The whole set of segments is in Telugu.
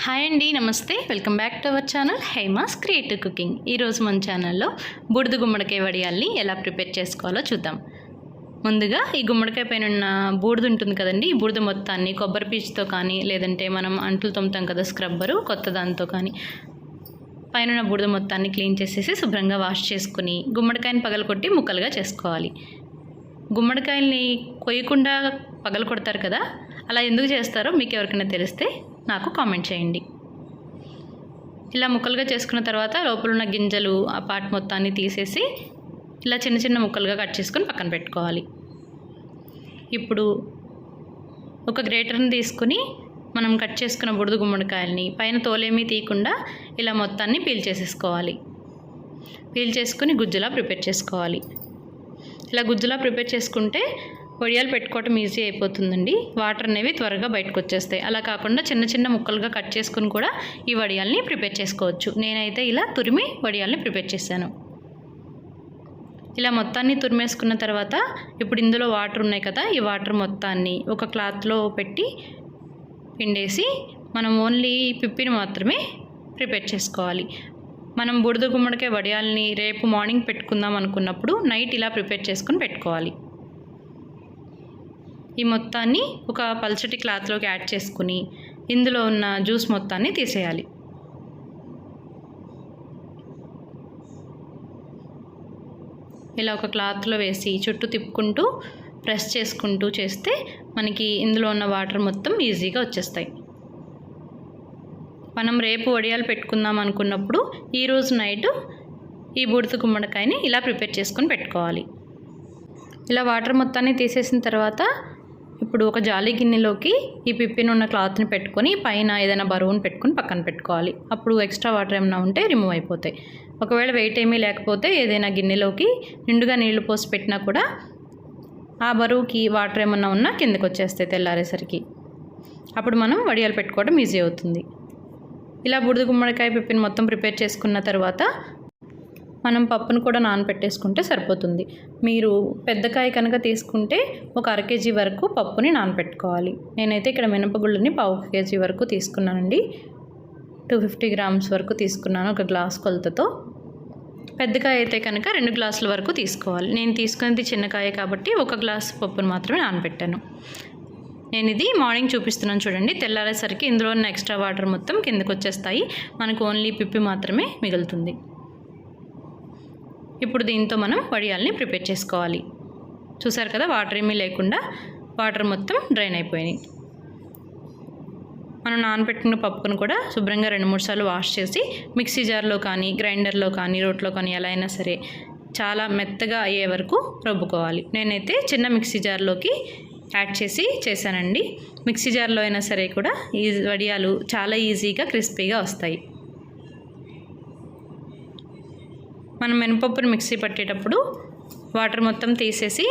హాయ్ అండి నమస్తే. Welcome back to our channel Haima's creative cooking ఈరోజు మన ఛానల్లో బుడిద గుమ్మడికాయ వడియాల్ని ఎలా ప్రిపేర్ చేసుకోవాలో చూద్దాం. ముందుగా ఈ గుమ్మడికాయ పైన ఉన్న బూడిద ఉంటుంది కదండి ఈ బూడిద మొత్తాన్ని కొబ్బరి పీచుతో కానీ లేదంటే మనం అంట్లు తొమ్ముతాం కదా స్క్రబ్బరు కొత్త దాంతో కానీ పైన ఉన్న బూడిద మొత్తాన్ని క్లీన్ చేసేసి శుభ్రంగా వాష్ చేసుకుని గుమ్మడికాయని పగలకొట్టి ముక్కలుగా చేసుకోవాలి. గుమ్మడికాయల్ని కొయ్యకుండా పగలు కొడతారు కదా అలా ఎందుకు చేస్తారో మీకు ఎవరికైనా తెలిస్తే నాకు కామెంట్ చేయండి. ఇలా ముక్కలుగా చేసుకున్న తర్వాత లోపల ఉన్న గింజలు ఆ పార్ట్ మొత్తాన్ని తీసేసి ఇలా చిన్న చిన్న ముక్కలుగా కట్ చేసుకొని పక్కన పెట్టుకోవాలి. ఇప్పుడు ఒక గ్రేటర్ని తీసుకుని మనం కట్ చేసుకున్న బుడద గుమ్మడికాయల్ని పైన తోలేమీ తీయకుండా ఇలా మొత్తాన్ని పీల్ చేసేసుకోవాలి. పీల్ చేసుకుని గుజ్జులా ప్రిపేర్ చేసుకోవాలి. ఇలా గుజ్జులా ప్రిపేర్ చేసుకుంటే వడియాలు పెట్టుకోవటం ఈజీ అయిపోతుందండి. వాటర్ అనేవి త్వరగా బయటకు వచ్చేస్తాయి అలా కాకుండా చిన్న చిన్న ముక్కలుగా కట్ చేసుకుని కూడా ఈ వడియాల్ని ప్రిపేర్ చేసుకోవచ్చు. నేనైతే ఇలా తురిమి వడియాల్ని ప్రిపేర్ చేశాను. ఇలా మొత్తాన్ని తురిమేసుకున్న తర్వాత ఇప్పుడు ఇందులో వాటర్ ఉన్నాయి కదా ఈ వాటర్ మొత్తాన్ని ఒక క్లాత్లో పెట్టి పిండేసి మనం ఓన్లీ పిప్పిని మాత్రమే ప్రిపేర్ చేసుకోవాలి. మనం బుడిద గుమ్మడికాయ వడియాల్ని రేపు మార్నింగ్ పెట్టుకుందాం అనుకున్నప్పుడు నైట్ ఇలా ప్రిపేర్ చేసుకొని పెట్టుకోవాలి. ఈ మొత్తాన్ని ఒక పల్చటి క్లాత్లోకి యాడ్ చేసుకుని ఇందులో ఉన్న జ్యూస్ మొత్తాన్ని తీసేయాలి. ఇలా ఒక క్లాత్లో వేసి చుట్టూ తిప్పుకుంటూ ప్రెస్ చేసుకుంటూ చేస్తే మనకి ఇందులో ఉన్న వాటర్ మొత్తం ఈజీగా వచ్చేస్తాయి. మనం రేపు వడియాలు పెట్టుకుందాం అనుకున్నప్పుడు ఈరోజు నైట్ ఈ బూడిద గుమ్మడికాయని ఇలా ప్రిపేర్ చేసుకొని పెట్టుకోవాలి. ఇలా వాటర్ మొత్తాన్ని తీసేసిన తర్వాత ఇప్పుడు ఒక జాలి గిన్నెలోకి ఈ పిప్పిన ఉన్న క్లాత్ని పెట్టుకొని పైన ఏదైనా బరువును పెట్టుకొని పక్కన పెట్టుకోవాలి. అప్పుడు ఎక్స్ట్రా వాటర్ ఏమైనా ఉంటే రిమూవ్ అయిపోతాయి. ఒకవేళ వెయిట్ ఏమీ లేకపోతే ఏదైనా గిన్నెలోకి నిండుగా నీళ్ళు పోసి పెట్టినా కూడా ఆ బరువుకి వాటర్ ఏమన్నా ఉన్నా కిందకు వచ్చేస్తాయి తెల్లారేసరికి. అప్పుడు మనం వడియాలు పెట్టుకోవడం ఈజీ అవుతుంది. ఇలా బుడిద గుమ్మడికాయ పిప్పిని మొత్తం ప్రిపేర్ చేసుకున్న తర్వాత మనం పప్పును కూడా నానబెట్టేసుకుంటే సరిపోతుంది. మీరు పెద్దకాయ కనుక తీసుకుంటే ఒక అర కేజీ వరకు పప్పుని నానబెట్టుకోవాలి నేనైతే ఇక్కడ మినపగుళ్ళని పావు కేజీ వరకు తీసుకున్నానండి. టూ ఫిఫ్టీ గ్రామ్స్ వరకు తీసుకున్నాను ఒక గ్లాస్ కొలతతో. పెద్దకాయ అయితే కనుక రెండు గ్లాసుల వరకు తీసుకోవాలి. నేను తీసుకున్నది చిన్నకాయ కాబట్టి ఒక గ్లాస్ పప్పును మాత్రమే నానబెట్టాను నేను ఇది మార్నింగ్ చూపిస్తున్నాను చూడండి. తెల్లారేసరికి ఇందులో ఉన్న ఎక్స్ట్రా వాటర్ మొత్తం కిందకు వచ్చేస్తాయి మనకు ఓన్లీ పిప్పి మాత్రమే మిగులుతుంది. ఇప్పుడు దీంతో మనం వడియాల్ని ప్రిపేర్ చేసుకోవాలి. చూసారు కదా వాటర్ ఏమీ లేకుండా వాటర్ మొత్తం డ్రైన్ అయిపోయినాయి. మనం నానబెట్టుకున్న పప్పును కూడా శుభ్రంగా రెండు మూడు సార్లు వాష్ చేసి మిక్సీ జార్లో కానీ గ్రైండర్లో కానీ రోట్లో కానీ ఎలా అయినా సరే చాలా మెత్తగా అయ్యే వరకు రుబ్బుకోవాలి. నేనైతే చిన్న మిక్సీ జార్లోకి యాడ్ చేసి చేశానండి. మిక్సీ జార్లో అయినా సరే కూడా ఈ వడియాలు చాలా ఈజీగా క్రిస్పీగా వస్తాయి. మనం మినపప్పును మిక్సీ పట్టేటప్పుడు వాటర్ మొత్తం తీసేసి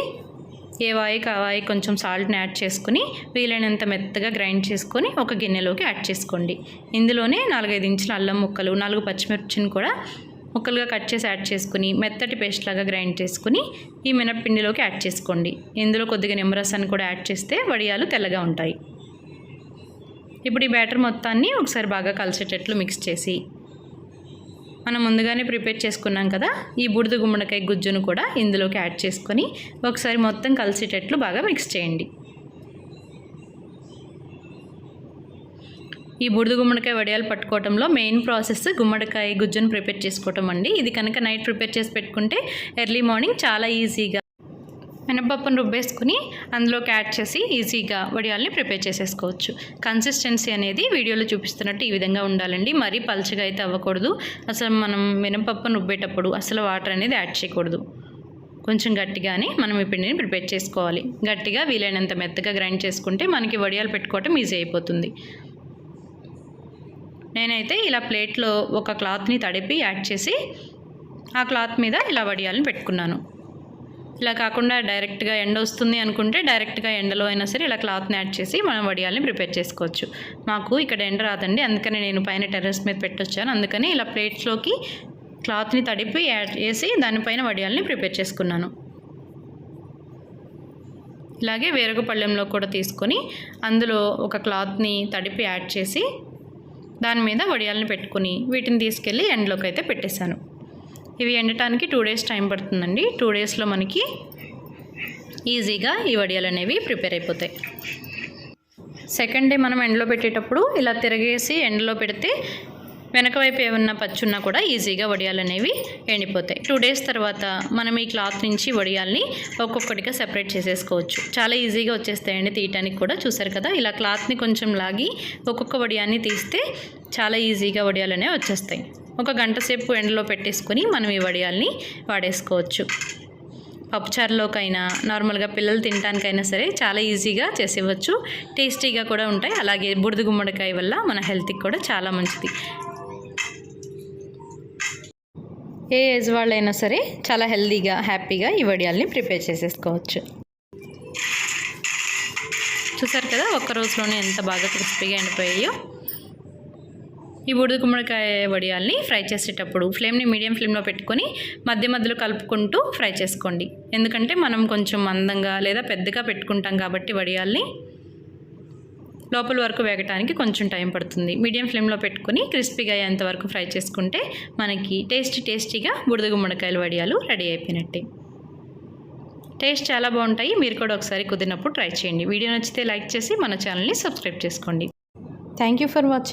ఏ వాయి కావాయి కొంచెం సాల్ట్ని యాడ్ చేసుకుని వీలైనంత మెత్తగా గ్రైండ్ చేసుకొని ఒక గిన్నెలోకి యాడ్ చేసుకోండి. ఇందులోనే నాలుగైదు ఇంచుల అల్లం ముక్కలు నాలుగు పచ్చిమిర్చిని కూడా ముక్కలుగా కట్ చేసి యాడ్ చేసుకుని మెత్తటి పేస్ట్ లాగా గ్రైండ్ చేసుకుని ఈ మినప్పిండిలోకి యాడ్ చేసుకోండి. ఇందులో కొద్దిగా నిమ్మరసాన్ని కూడా యాడ్ చేస్తే వడియాలు తెల్లగా ఉంటాయి. ఇప్పుడు ఈ బ్యాటర్ మొత్తాన్ని ఒకసారి బాగా కలిసేటట్లు మిక్స్ చేసి మనం ముందుగానే ప్రిపేర్ చేసుకున్నాం కదా ఈ బుడిద గుమ్మడికాయ గుజ్జును కూడా ఇందులోకి యాడ్ చేసుకొని ఒకసారి మొత్తం కలిసేటట్లు బాగా మిక్స్ చేయండి. ఈ బుడిద గుమ్మడికాయ వడియాలు పట్టుకోవడంలో మెయిన్ ప్రాసెస్ గుమ్మడికాయ గుజ్జును ప్రిపేర్ చేసుకోవటం అండి. ఇది కనుక నైట్ ప్రిపేర్ చేసి పెట్టుకుంటే ఎర్లీ మార్నింగ్ చాలా ఈజీగా మినపప్పును రుబ్బేసుకుని అందులోకి యాడ్ చేసి ఈజీగా వడియాల్ని ప్రిపేర్ చేసేసుకోవచ్చు. కన్సిస్టెన్సీ అనేది వీడియోలో చూపిస్తున్నట్టు ఈ విధంగా ఉండాలండి. మరీ పల్చగా అయితే అవ్వకూడదు. అసలు మనం మినపప్పును రుబ్బేటప్పుడు అసలు వాటర్ అనేది యాడ్ చేయకూడదు. కొంచెం గట్టిగానే మనం ఈ పిండిని ప్రిపేర్ చేసుకోవాలి. గట్టిగా వీలైనంత మెత్తగా గ్రైండ్ చేసుకుంటే మనకి వడియాలు పెట్టుకోవటం ఈజీ అయిపోతుంది. నేనైతే ఇలా ప్లేట్లో ఒక క్లాత్ని తడిపి యాడ్ చేసి ఆ క్లాత్ మీద ఇలా వడియాలను పెట్టుకున్నాను. ఇలా కాకుండా డైరెక్ట్గా ఎండ వస్తుంది అనుకుంటే డైరెక్ట్గా ఎండలో అయినా సరే ఇలా క్లాత్ని యాడ్ చేసి మనం వడియాల్ని ప్రిపేర్ చేసుకోవచ్చు. మాకు ఇక్కడ ఎండ రాదండి. అందుకని నేను పైన టెర్రస్ మీద పెట్టొచ్చాను. అందుకని ఇలా ప్లేట్స్లోకి క్లాత్ని తడిపి యాడ్ చేసి దానిపైన వడియాల్ని ప్రిపేర్ చేసుకున్నాను. ఇలాగే వేరొక పళ్ళెంలో కూడా తీసుకొని అందులో ఒక క్లాత్ని తడిపి యాడ్ చేసి దాని మీద వడియాలను పెట్టుకుని వీటిని తీసుకెళ్ళి ఎండలోకి అయితే పెట్టేశాను. ఇవి ఎండటానికి టూ డేస్ టైం పడుతుందండి. టూ డేస్లో మనకి ఈజీగా ఈ వడియాలు అనేవి ప్రిపేర్ అయిపోతాయి. సెకండ్ డే మనం ఎండలో పెట్టేటప్పుడు ఇలా తిరగేసి ఎండలో పెడితే వెనక వైపు ఏమన్నా పచ్చున్నా కూడా ఈజీగా వడియాలు అనేవి ఎండిపోతాయి. టూ డేస్ తర్వాత మనం ఈ క్లాత్ నుంచి వడియాల్ని ఒక్కొక్కటిగా సెపరేట్ చేసేసుకోవచ్చు. చాలా ఈజీగా వచ్చేస్తాయండి తీయటానికి కూడా. చూసారు కదా? ఇలా క్లాత్ని కొంచెం లాగి ఒక్కొక్క వడియాన్ని తీస్తే చాలా ఈజీగా వడియాలు అనేవి వచ్చేస్తాయి. ఒక గంట సేపు ఎండలో పెట్టేసుకొని మనం ఈ వడియాల్ని వాడేసుకోవచ్చు. పప్పుచారులోకైనా నార్మల్గా పిల్లలు తినడానికైనా సరే చాలా ఈజీగా చేసేవచ్చు టేస్టీగా కూడా ఉంటాయి. అలాగే బుడిద గుమ్మడికాయ వల్ల మన హెల్త్కి కూడా చాలా మంచిది. ఏ ఏజ్ వాళ్ళైనా సరే చాలా హెల్దీగా హ్యాపీగా ఈ వడియాల్ని ప్రిపేర్ చేసేసుకోవచ్చు. చూసారు కదా ఒక్క రోజులోనే ఎంత బాగా క్రిస్పీగా ఎండిపోయాయో. ఈ బూడిద గుమ్మడికాయ వడియాల్ని ఫ్రై చేసేటప్పుడు ఫ్లేమ్ని మీడియం ఫ్లేమ్లో పెట్టుకొని మధ్య మధ్యలో కలుపుకుంటూ ఫ్రై చేసుకోండి. ఎందుకంటే మనం కొంచెం మందంగా లేదా పెద్దగా పెట్టుకుంటాం కాబట్టి వడియాల్ని లోపల వరకు వేగటానికి కొంచెం టైం పడుతుంది. మీడియం ఫ్లేమ్లో పెట్టుకొని క్రిస్పీగా అయ్యేంత వరకు ఫ్రై చేసుకుంటే మనకి టేస్టీ టేస్టీగా బుడిద గుమ్మడికాయల వడియాలు రెడీ అయిపోయినట్టే. టేస్ట్ చాలా బాగుంటాయి. మీరు కూడా ఒకసారి కుదిరినప్పుడు ట్రై చేయండి. వీడియో నచ్చితే లైక్ చేసి మన ఛానల్ని సబ్స్క్రైబ్ చేసుకోండి. Thank you for watching